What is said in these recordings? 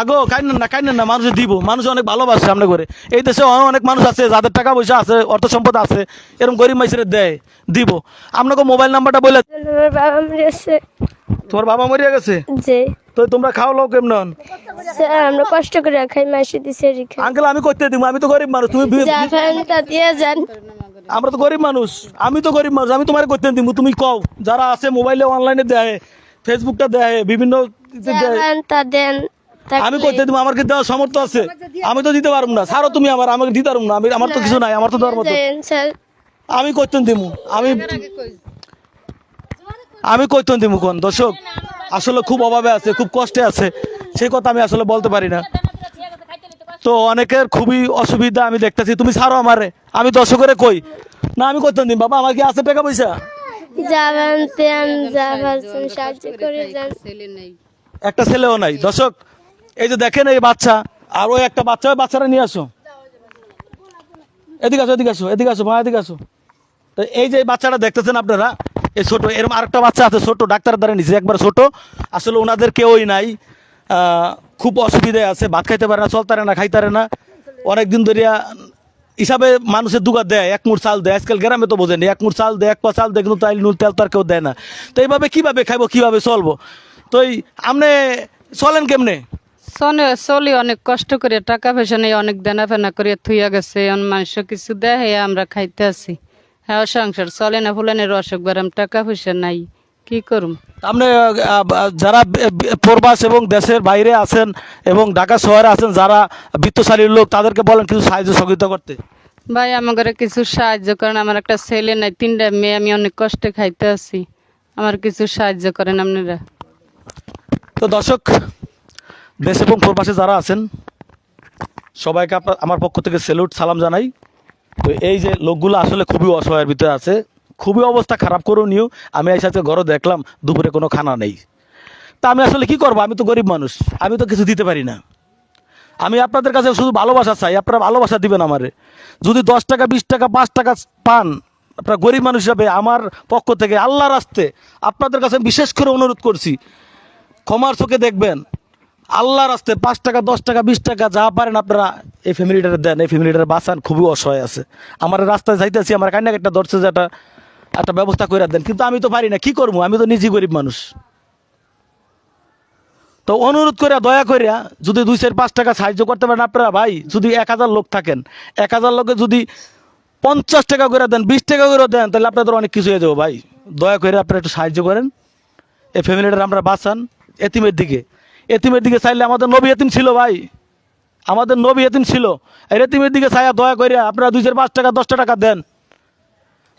আগো কাইনেন না কাইনেন না মানুষ দিব মানুষ অনেক ভালোবাসে সামনে করে। এই দেশে অনেক মানুষ আছে যাদের টাকা পয়সা আছে অর্থ সম্পদ আছে এরকম গরিব মাইসের দেয় দিব। আপনাকে মোবাইল নাম্বারটা বলে আমার বাবা মরেছে তোমার বাবা মরিয়া গেছে? যে তো তোমরা খাও লোক কেমন? স্যার আমরা কষ্ট করে খাই মাসে দিছে রেখে আঙ্কেল আমি করতে দিব আমি তো গরিব মানুষ তুমি দিয়ে যান। আমরা তো গরিব মানুষ আমি তো গরিব মানুষ আমি তোমার করতে দিব তুমি কও। যারা আছে মোবাইলে অনলাইনে দেয় ফেসবুকটা দেয় বিভিন্ন দেন। আমি করতে দিব আমার কি দেওয়ার সামর্থ্য আছে। আমি তো দিতে পারব না। ছাড়ো তুমি আমার আমাকে দিতে পারব না। আমি আমার তো কিছু নাই আমার তো দেওয়ার মতো আমি কইতেন দিমু আমি আমি কইতেন দিমু কোন দর্শক? আসলে খুব অভাবে আছে খুব কষ্টে আছে। সেই কথা আমি আসলে বলতে পারি না। তো অনেকের খুবই অসুবিধা আমি দেখতেছি। তুমি ছাড়ো আমারে। আমি দর্শকের কই। না আমি কইতেন দিম বাবা আমার কি আছে টাকা পয়সা? একটা ছেলেও নাই। দর্শক এই যে দেখেন এই বাচ্চা, আর ওই একটা বাচ্চা, ওই বাচ্চারা নিয়ে আসো। এদিকে আসো এদিকে আসো এদিকে আসো, মা, এদিকে আসো। তো এই যে বাচ্চাটা দেখতেছেন আপনারা, এই ছোট এরকম আরেকটা বাচ্চা আছে ছোট ডাক্তার দ্বারা নিচে একবার ছোট। আসলে ওনাদের কেউই নাই। খুব অসুবিধায় আছে, ভাত খাইতে পারে না, চলতারে না, খাইতারে না। অনেক দিন ধরিয়া হিসাবে মানুষের দুগার দেয়, এক মুঠ চাল দেয়। আজকাল গ্রামে তো বোঝেনি, এক মুঠ চাল দেয়, এক পা চাল দেয়, কিন্তু তাইল, নুন, তেল তো আর কেউ দেয় না। তো এইভাবে কীভাবে খাইবো, কীভাবে চলবো? তো এই আপনি চলেন কেমনে? চলে চলি অনেক কষ্ট করে টাকা পয়সা নেই অনেক দেনা ফেনা করে থুইয়া গেছে মানুষ কিছু দেয় হ্যাঁ আমরা খাইতে আছি। হ্যাঁ সংসার চলে না ফুলানের অসুখ বেরাম টাকা পয়সা নাই কি করুম? আপনি যারা প্রবাস এবং দেশের বাইরে আছেন এবং ঢাকা শহরে আছেন যারা বিত্তশালী লোক তাদেরকে বলেন কিছু সাহায্য সহযোগিতা করতে। ভাই আমাকে কিছু সাহায্য করেন আমার একটা ছেলে নাই তিনটা মেয়ে আমি অনেক কষ্টে খাইতে আছি। আমার কিছু সাহায্য করেন আপনারা। তো দর্শক দেশ এবং প্রবাসে যারা আছেন, সবাইকে আপনার, আমার পক্ষ থেকে সেলুট সালাম জানাই। তো এই যে লোকগুলো আসলে খুবই অসহায়ের ভিতরে আছে, খুবই অবস্থা খারাপ করেও নিও আমি এই সাথে ঘরে দেখলাম, দুপুরে কোনো খানা নেই। তা আমি আসলে কি করব? আমি তো গরিব মানুষ, আমি তো কিছু দিতে পারি না। আমি আপনাদের কাছে শুধু ভালোবাসা চাই, আপনারা ভালোবাসা দিবেন আমারে। যদি দশ টাকা, বিশ টাকা, পাঁচ টাকা পান, আপনার গরিব মানুষ হিসাবে আমার পক্ষ থেকে আল্লাহর রাস্তে আপনাদের কাছে বিশেষ করে অনুরোধ করছি, ক্ষমার চোখে দেখবেন। আল্লাহর রাস্তে পাঁচ টাকা, দশ টাকা, বিশ টাকা, যা পারেন আপনারা এই ফ্যামিলিটারে দেন, এই ফ্যামিলিটারে বাঁচান, খুবই অসহায় আছে। আমার রাস্তায় যাইতেছি, আমার কান্নাকাটা ধরছে যে একটা একটা ব্যবস্থা করে দেন, কিন্তু আমি তো পারি না, কি করব? আমি তো নিজেই গরিব মানুষ। তো অনুরোধ করে দয়া করে যদি দুই চার, পাঁচ টাকা সাহায্য করতে পারেন আপনারা, ভাই, যদি এক হাজার লোক থাকেন, এক হাজার লোকে যদি পঞ্চাশ টাকা করে দেন, বিশ টাকা করে দেন, তাহলে আপনাদের অনেক কিছু হয়ে যাব, ভাই। দয়া করে আপনারা একটু সাহায্য করেন, এই ফ্যামিলিটার আমরা বাঁচান, এতিমের দিকে। এতিমের দিকে চাইলে আমাদের নবী এতিম ছিল ভাই। আমাদের নবী এতিম ছিল। এর এতিমের দিকে চাইয়া দয়া করিয়া আপনারা দুইশো পাঁচ টাকা দশটা টাকা দেন।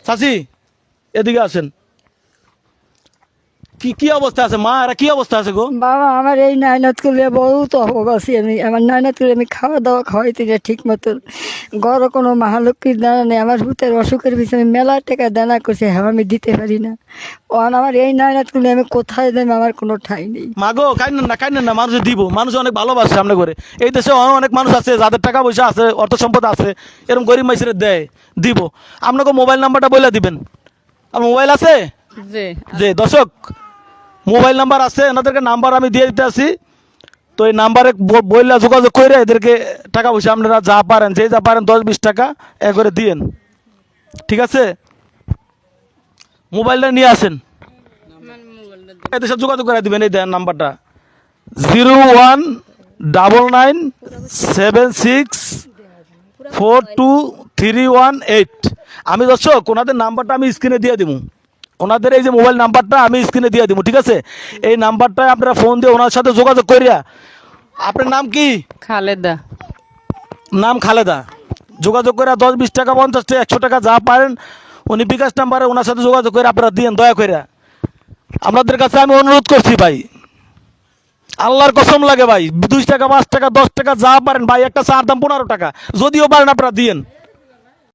চাষি এদিকে আসেন। কি কি অবস্থা আছে? মা এরা কি অবস্থা আছে গো? বাবা আমার এই নাইনাত করলে বহুত অভাব আমি আমার নাইনাত করে আমি খাওয়া দাওয়া খাওয়াইতে না ঠিক মতন গড় কোনো মহালক্ষীর দানা নেই। আমার ভূতের অসুখের পিছনে মেলা টাকা দানা করছে হ্যাঁ আমি দিতে পারি না। ওখান আমার এই নাইনাত করলে আমি কোথায় দেব আমার কোনো ঠাই নেই। মাগো কাইনেন না কাইনেন না মানুষ দিব। মানুষ অনেক ভালোবাসে সামনে করে। এই দেশে অনেক মানুষ আছে যাদের টাকা পয়সা আছে অর্থ সম্পদ আছে এরকম গরিব মাইসের দেয় দিব। আপনাকে মোবাইল নাম্বারটা বলে দিবেন। আর মোবাইল আছে? যে যে দর্শক মোবাইল নাম্বার আছে, এনাদেরকে নাম্বার আমি দিয়ে দিতে আসি। তো এই নাম্বারে বইলা যোগাযোগ করে এদেরকে টাকা পয়সা, আপনারা যা পারেন যে যা পারেন দশ বিশ টাকা এ করে দিয়েন। ঠিক আছে? মোবাইলটা নিয়ে আসেন। এদের সাথে যোগাযোগ করে দিবেন, এই দেন নাম্বারটা। Zero one double nine seven six four two three one eight. আমি দর্শক, ওনাদের নাম্বারটা আমি স্ক্রিনে দিয়ে দিব ওনাদের এই যে মোবাইল নাম্বারটা আমি স্ক্রিনে দিয়ে দিব ঠিক আছে? এই নাম্বারটায় আপনারা ফোন দিয়ে ওনার সাথে যোগাযোগ করিয়া আপনার নাম কি? খালেদা। নাম খালেদা। যোগাযোগ করে দশ বিশ টাকা পঞ্চাশ টাকা একশো টাকা যা পারেন উনি বিকাশ নাম্বারে ওনার সাথে যোগাযোগ করে আপনারা দিয়েন দয়া করে আপনাদের কাছে আমি অনুরোধ করছি ভাই। আল্লাহর কসম লাগে ভাই দুই টাকা পাঁচ টাকা দশ টাকা যা পারেন ভাই একটা চার দাম পনেরো টাকা। যদিও পারেন আপনারা দিয়েন।